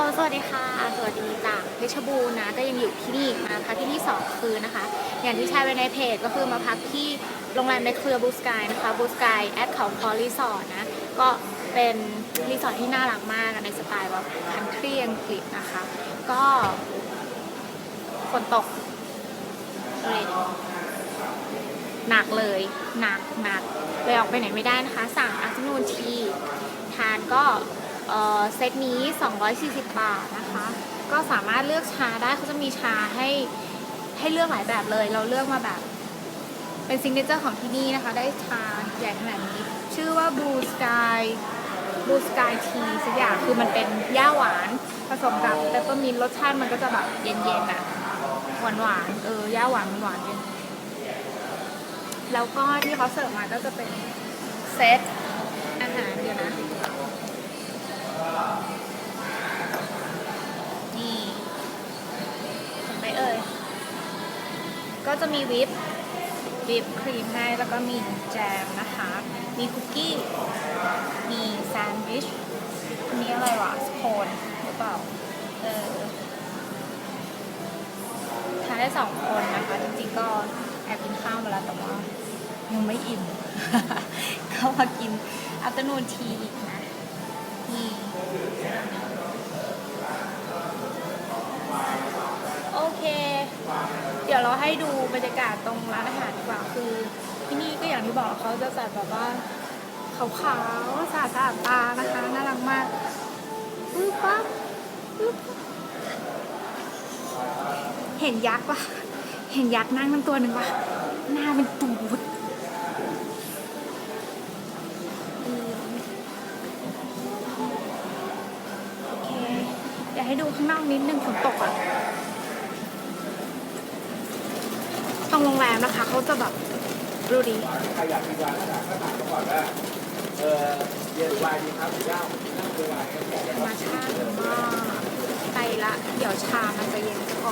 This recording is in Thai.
ลสวัสดีค่ะ สวัสดีจากเพชรบูรณ์นะ ก็ยังอยู่ที่นี่มาพักที่นี่สองคืนนะคะ อย่างที่แชร์ไว้ในเพจก็คือมาพักที่โรงแรมในเครือบูสกายนะคะบูสกายแอดเขาคอรีสอร์ทนะ ก็เป็นรีสอร์ทที่น่ารักมากในสไตล์แบบคันทรีอังกฤษนะคะ ก็ฝนตกเลยหนักเลย หนักหนักเลยออกไปไหนไม่ได้นะคะ สั่งอั t นูนที ทานก็ เอ่อเซตนี้ 240 บาทนะคะ ก็สามารถเลือกชาได้เขาจะมีชาให้ให้เลือกหลายแบบเลย เราเลือกมาแบบ เป็นซิงเกิลเจอร์ของที่นี่นะคะ ได้ชาใหญ่ขนาดนี้ ชื่อว่า Blue Sky Blue Sky Tea สักอย่างคือมันเป็นย่าหวานผสมกับเปปเปอร์มินรสชาติมันก็จะแบบเย็นๆอะหวานหวานๆเออย่าหวานหวานเย็นแล้วก็ที่เขาเสิร์ฟมาก็จะเป็นเซตอาหารเดี๋ยวนะ นี่เห็นไหมเอ่ย ก็จะมีวิปวิปครีมให้ แล้วก็มีแจมนะคะ มีคุกกี้ มีแซนด์วิชอันนี้อะไรวะสโคนหรือเปล่า เออทานได้สองคนนะคะ จริงๆก็แอบกินข้าวมาแล้วแต่ว่ายังไม่อิ่ม ก็มากินอัตโนนทีอีกนะ โอเค เดี๋ยวเราให้ดูบรรยากาศตรงร้านอาหารดีกว่าคือ ที่นี่ก็อย่างที่บอกเขาจะจัดแบบว่าขาวๆสะอาดสะอาดตานะคะน่ารักมากปึ๊บปั๊บปึ๊บเห็นยักษ์ปะเห็นยักษ์นั่งทั้งตัวหนึ่งปะหน้าเป็น ดี๋ยวให้ดูข้างนอกนิดนึงฝนตกอะตรงโรงแรมนะคะเขาจะแบบดูดีธรรมชาติมากไปละ เดี๋ยวชามันจะเย็นก่อน